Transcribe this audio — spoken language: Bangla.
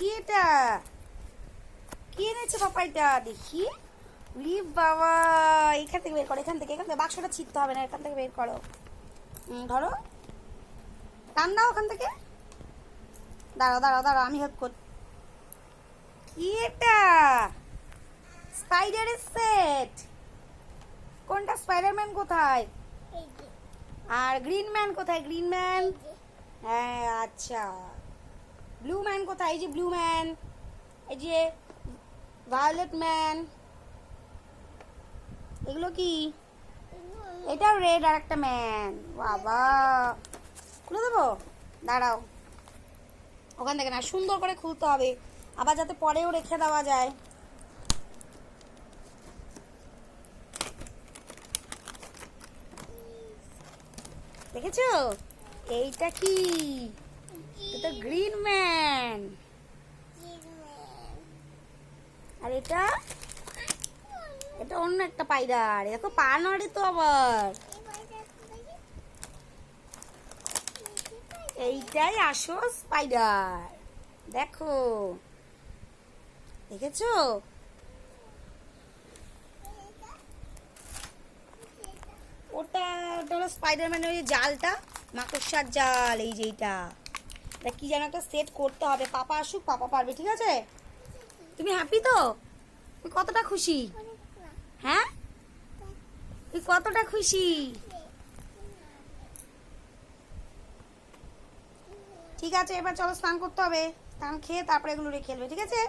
কি এটা কি এনেছে পাপা এটা দেখি। লি বাবা এখান থেকে বের করো এখান থেকে এখান থেকে বাক্সটা ছিটতে হবে না এখান থেকে বের করো। ধরো। টান দাও ওখান থেকে। দাঁড়াও দাঁড়াও দাঁড়াও আমি হেল্প কর কি এটা স্পাইডারের সেট কোনটা? স্পাইডারম্যান কোথায়? আর গ্রিন ম্যান কোথায়? গ্রিন ম্যান হ্যাঁ আচ্ছা। ব্লু ম্যান কোথায়? এই যে ব্লু ম্যান এই যে ভায়োলেট ম্যান এগুলো কি? এটাও রেড আর একটা ম্যান বাবা। খুলে দেবো? দাঁড়াও। ওখান থেকে না, সুন্দর করে খুলতে হবে। আবার যাতে পরেও রেখে দেওয়া যায়। দেখেছ? এইটা কি? এটা গ্রিন ম্যান আর এটা? এটা অন্য একটা পায়রার দেখো পা নড়ে তো আবার। এইটাই আসো স্পাইডার দেখো। দেখেছ? ওটা ওটা হলো স্পাইডারম্যানের ওই জালটা, মাকড়সার জাল, এই যে এটা কি যেন একটা সেট করতে হবে। পাপা আসুক, পাপা পারবে, ঠিক আছে? তুমি হ্যাপি তো? তুমি কতটা খুশি? হ্যাঁ? তুই কতটা খুশি? ঠিক আছে, এবার চলো স্নান করতে হবে। স্নান খেয়ে তারপরে এগুলো রেখে খেলবে, ঠিক আছে?